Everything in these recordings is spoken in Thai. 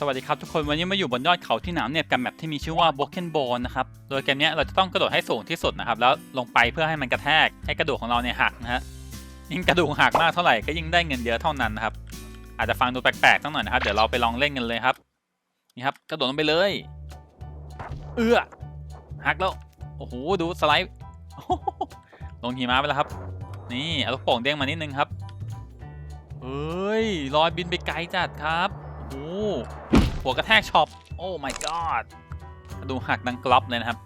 สวัสดีครับทุกคนวันนี้มาอยู่บนยอดเขาที่หนาวเหน็บกับแมปที่มีชื่อว่า Broken Bone นะครับโดยเกมนี้เราจะต้องกระโดดให้สูงที่สุดนะครับแล้วลงไปเพื่อให้มันกระแทกให้กระดูกของเราเนี่ยหักนะฮะยิ่งกระดูกหักมากเท่าไหร่ก็ยิ่งได้เงินเยอะเท่านั้นนะครับอาจจะฟังดูแปลกๆสักหน่อยนะครับเดี๋ยวเราไปลองเล่นกันเลยครับนี่ครับกระโดดลงไปเลย เอื้อหักแล้วโอ้โหดูสไลด์ลงหิมะไปแล้วครับ นี่เอาลูกโป่งเด้งมานิดนึงครับเอ้ยลอยบินไปไกลจัดครับ โอ้โหหัวกระแทกช็อป โอ้ my god ดูหักดังกรอบเลยนะครับ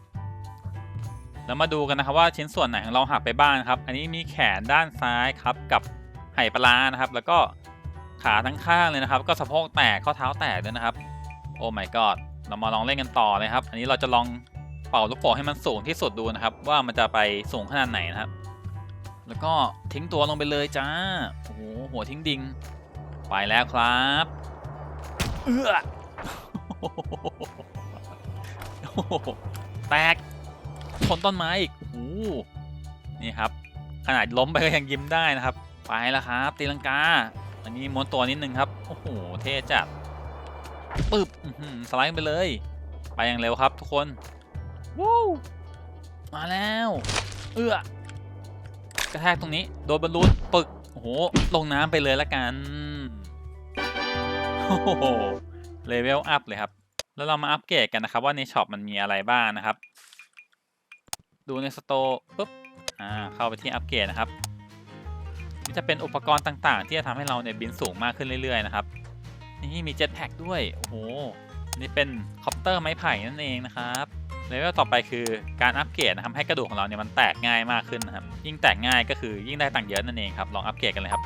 แล้วมาดูกันนะครับว่าชิ้นส่วนไหนของเราหักไปบ้างนครับ อันนี้มีแขนด้านซ้ายครับกับไหปลาร้านะครับ แล้วก็ขาทั้งข้างเลยนะครับ ก็สะโพกแตกข้อเท้าแตกด้วยนะครับ โอ้ my god เรามาลองเล่นกันต่อเลยครับ อันนี้เราจะลองเป่าลูกโป่งให้มันสูงที่สุดดูนะครับ ว่ามันจะไปสูงขนาดไหนนะครับ แล้วก็ทิ้งตัวลงไปเลยจ้า โอ้โหหัวทิ้งดิง ไปแล้วครับ เอื้อโอ้โหแตกชนต้นไม้อีกโอ้โหนี่ครับ ขนาดล้มไปก็ยังยิ้มได้นะครับ ไปแล้วครับตีลังกา อันนี้ม้วนตัวนิดนึงครับ โอ้โห เท่จัดปึ๊บสไลด์ไปเลย ไปอย่างเร็วครับทุกคนวู้มาแล้ว เอื้อกระแทกตรงนี้ โดนบอลลูนปึก โอ้โห ลงน้ำไปเลยละกัน เลเวลอัพเลยครับ แล้วเรามาอัปเกรดกันนะครับ ว่าในช็อปมันมีอะไรบ้างนะครับ ดูในสโตร์ปุ๊บ อ่า เข้าไปที่อัปเกรดนะครับนี่จะเป็นอุปกรณ์ต่างๆ ที่จะทำให้เราเนี่ยบินสูงมากขึ้นเรื่อยๆนะครับ นี่มีเจ็ตแพ็กด้วย โอ้โห นี่เป็นคอปเตอร์ไม้ไผ่นั่นเองนะครับเลเวลต่อไปคือการอัปเกรดนะครับให้กระดูกของเราเนี่ยมันแตกง่ายมากขึ้นนะครับยิ่งแตกง่ายก็คือยิ่งได้ตังค์เยอะนั่นเองครับลองอัปเกรดกันเลยครับ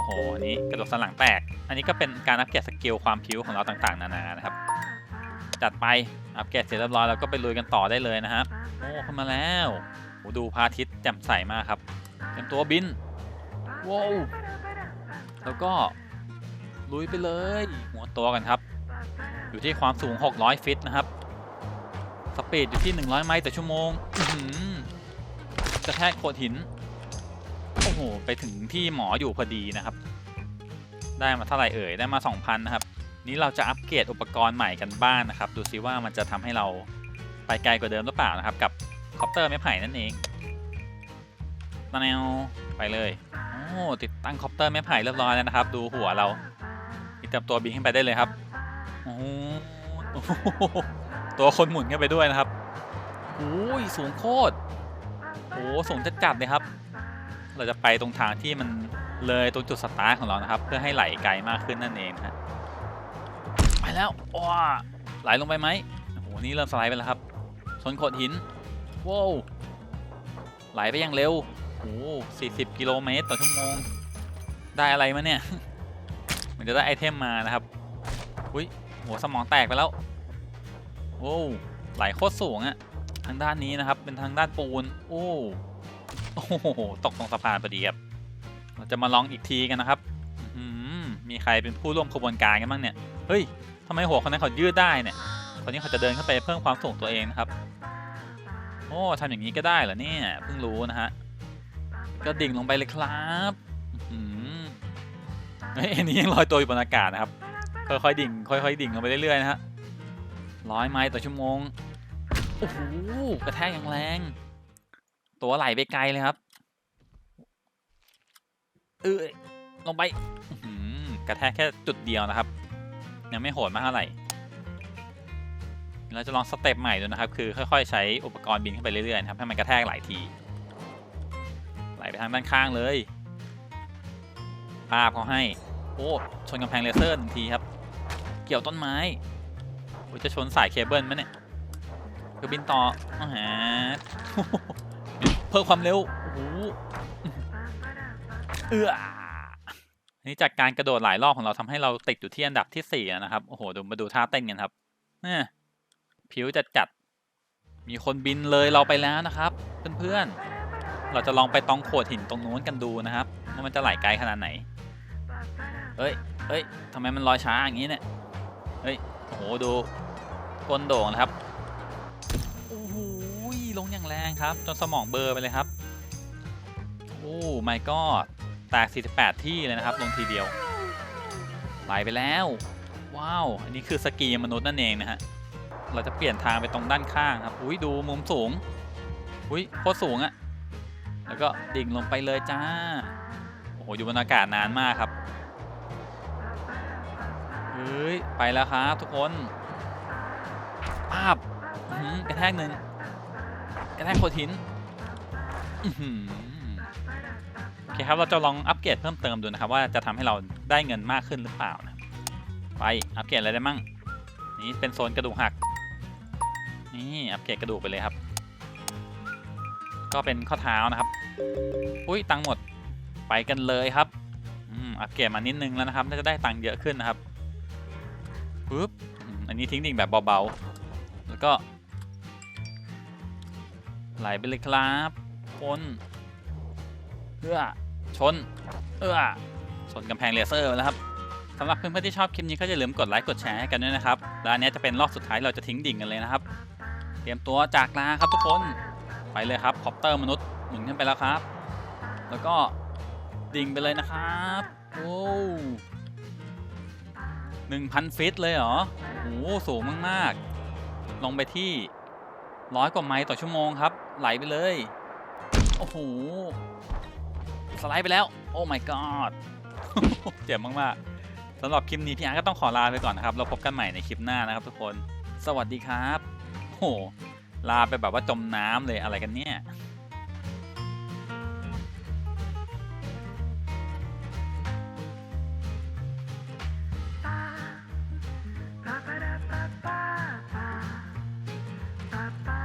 อ้โห อันนี้กระดูกสันหลังแตก อันนี้ก็เป็นการอัปเกรดสกิลความพิ้วของเราต่างๆ นานานะครับ จัดไป อัปเกรดเสร็จเรียบร้อยแล้วก็ไปลุยกันต่อได้เลยนะครับ โอ้เข้ามาแล้วโอ้ดูพระอาทิตย์แจ่มใสมากครับเตรียมตัวบินว้าวแล้วก็ลุยไปเลย หัวตัวกันครับ อยู่ที่ความสูง 600 ฟิตนะครับ สปีดอยู่ที่ 100 ไมล์ต่อชั่วโมงอื้อหือกระแทกโขดหินโอ้โหไปถึงที่หมออยู่พอดีนะครับ ได้มาเท่าไหร่เอ่ยได้มา 2,000 นะครับ นี้เราจะอัปเกรดอุปกรณ์ใหม่กันบ้างนะครับ ดูซิว่ามันจะทำให้เราไปไกลกว่าเดิมหรือเปล่านะครับ กับคอปเตอร์ไม้ไผ่นั่นเองตาแนวไปเลยโอ้ติดตั้งคอปเตอร์ไม้ไผ่เรียบร้อยแล้วนะครับ ดูหัวเรานี่เตรียมตัวบินขึ้นไปได้เลยครับโอ้ตัวคนหมุนขึ้นไปด้วยนะครับโอ้ยสูงโคตรโอ้สูงจัดจัดเลยครับ เราจะไปตรงทางที่มันเลยตรงจุดสตาร์ทของเรานะครับ เพื่อให้ไหลไกลมากขึ้นนั่นเองนะฮะไปแล้วว้าไหลลงไปไหมโอ้โหนี่เริ่มสไลด์ไปแล้วครับชนโขดหินว้าวไหลไปอย่างเร็วโอ้40กิโลเมตรต่อชั่วโมง ได้อะไรมาเนี่ยมันจะได้ไอเทมมานะครับอุ้ยหัวสมองแตกไปแล้วโอ้ไหลโคตรสูงอะทางด้านนี้นะครับเป็นทางด้านปูนโอ้ โอ้โห ตกตรงสะพานพอดีครับ เราจะมาลองอีกทีกันนะครับมีใครเป็นผู้ร่วมขบวนการกันบ้างเนี่ย เฮ้ยทำไมหัวคนนั้นเขายืดได้เนี่ย คนนี้เขาจะเดินขึ้นไปเพิ่มความสูงตัวเองนะครับ โอ้ทำอย่างนี้ก็ได้เหรอเนี่ย เพิ่งรู้นะฮะ ก็ดิ่งลงไปเลยครับอื้อหือเฮ้ยอันนี้ยังลอยตัวอยู่บนอากาศนะครับ ค่อยๆดิ่ง ค่อยๆดิ่งลงไปเรื่อยๆนะฮะร้อยไมล์ต่อชั่วโมง โอ้โห กระแทกอย่างแรง ตัวไหลไปไกลเลยครับ เอ้ยลงไปกระแทกแค่จุดเดียวนะครับ ยังไม่โหดมากเท่าไหร่เราจะลองสเต็ปใหม่ดูนะครับ คือค่อยๆ ใช้อุปกรณ์บินขึ้นไปเรื่อยๆนะครับให้มันกระแทกหลายที ไหลไปทางด้านข้างเลยภาพเขาให้ โอ้ ชนกำแพงเลเซอร์หนึ่งทีครับ เกี่ยวต้นไม้โอ้จะชนสายเคเบิลไหมเนี่ยคือบินต่ออาหา เพิ่มความเร็วโอ้โหเอื้อนนี้จากการกระโดดหลายรอบของเราทำให้เราติดอยู่ที่อันดับที่สี่นะครับ โอ้โหดูมาดูท่าเต้นกันครับเนี่ยผิวจัดจัด มีคนบินเลยเราไปแล้วนะครับ เพื่อนๆ เราจะลองไปตองโขดหินตรงนู้นกันดูนะครับว่ามันจะไหลไกลขนาดไหน เฮ้ยเฮ้ยทำไมมันลอยช้าอย่างนี้เนี่ย เฮ้ย โอ้โหดูก้นโด่งนะครับ โอ้โห ลงอย่างแรงครับ จนสมองเบลอร์ไปเลยครับ โอ้ my god แตก 48 ที่เลยนะครับ ลงทีเดียวไหลไปแล้ว ว้าว อันนี้คือสกีมนุษย์นั่นเองนะฮะ เราจะเปลี่ยนทางไปตรงด้านข้างครับ อุ้ยดูมุมสูง อุ้ยโคตรสูงอะแล้วก็ดิ่งลงไปเลยจ้า โอ้โห อยู่บนอากาศนานมากครับเฮ้ย ไปแล้วครับทุกคนปาบอื้อหือกระแทกหนึ่ง กระแทกโคตรหินโอเคครับ เราจะลองอัปเกรดเพิ่มเติมดูนะครับ ว่าจะทำให้เราได้เงินมากขึ้นหรือเปล่านะไปอัปเกรดอะไรได้มั่ง นี่เป็นโซนกระดูกหัก นี่อัปเกรดกระดูกไปเลยครับ ก็เป็นข้อเท้านะครับ อุ้ยตังหมดไปกันเลยครับอืมอัปเกรดมานิดนึงแล้วนะครับน่าจะได้ตังค์เยอะขึ้นนะครับปึ๊บอืมอันนี้ทิ้งดิ่งแบบเบาๆ แล้วก็ ไหลไปเลยครับคนเอื้อชนเอื้อชนกำแพงเลเซอร์แล้วครับสำหรับเพื่อนๆที่ชอบคลิปนี้ก็อย่าลืมกดไลค์กดแชร์ให้กันด้วยนะครับและอันนี้จะเป็นรอบสุดท้ายเราจะทิ้งดิ่งกันเลยนะครับ เตรียมตัวจากลาครับทุกคนไปเลยครับคอปเตอร์มนุษย์หมุนขึ้นไปแล้วครับ แล้วก็ดิ่งไปเลยนะครับโอ้หนึ่งพันฟิตเลยเหรอโอ้สูงมากๆ ลงไปที่ร้อยกว่าไมล์ต่อชั่วโมงครับ ไหลไปเลย โอ้โห สไลด์ไปแล้ว โอ้ my god เจ็บมากๆสำหรับคลิปนี้พี่อาร์ก็ต้องขอลาไปก่อนนะครับ เราพบกันใหม่ในคลิปหน้านะครับทุกคน สวัสดีครับโอ้โหลาไปแบบว่าจมน้ำเลยอะไรกันเนี่ย